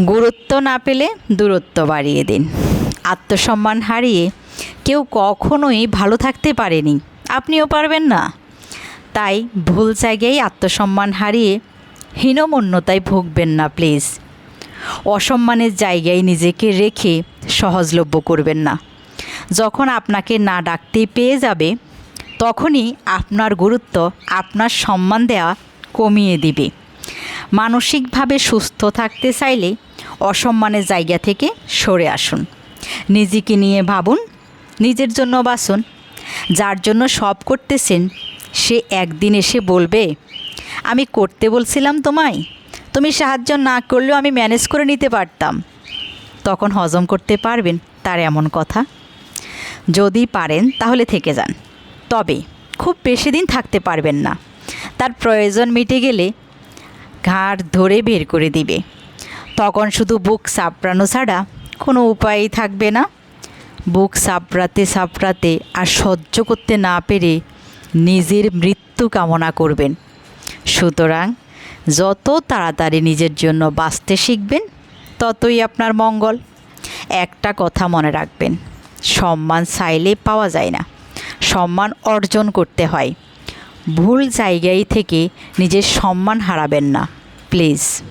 গুরুত্ব না পেলে দূরত্ব বাড়িয়ে দিন। আত্মসম্মান হারিয়ে কেউ কখনোই ভালো থাকতে পারেনি। আপনিও পারবেন না। তাই ভুল জায়গায় আত্মসম্মান হারিয়ে হীনমন্যতায় ভুগবেন না, প্লিজ। অসম্মানের জায়গায় নিজেকে রেখে সহজলভ্য করবেন না। যখন আপনাকে না ডাকতেই পেয়ে যাবে, তখনই আপনার গুরুত্ব, আপনার সম্মান দেওয়া কমিয়ে দিবে। মানসিকভাবে সুস্থ থাকতে চাইলে অসম্মানের জায়গা থেকে সরে আসুন। নিজেকে নিয়ে ভাবুন, নিজের জন্য বাসুন যার জন্য সব করতেছেন, সে একদিন এসে বলবে, আমি করতে বলছিলাম তোমায়। তুমি সাহায্য না করলেও আমি ম্যানেজ করে নিতে পারতাম। তখন হজম করতে পারবেন তার এমন কথা। যদি পারেন তাহলে থেকে যান। তবে খুব বেশি দিন থাকতে পারবেন না। তার প্রয়োজন মিটে গেলে ঘাড় ধরে বের করে দিবে। তখন শুধু বুক সাপড়ানো ছাড়া কোনো উপায়ই থাকবে না। বুক সাপড়াতে সাপড়াতে আর সহ্য করতে না পেরে নিজের মৃত্যু কামনা করবেন। সুতরাং যত তাড়াতাড়ি নিজের জন্য বাঁচতে শিখবেন, ততই আপনার মঙ্গল। একটা কথা মনে রাখবেন, সম্মান চাইলে পাওয়া যায় না। সম্মান অর্জন করতে হয়। ভুল জায়গায় থেকে নিজের সম্মান হারাবেন না, প্লিজ।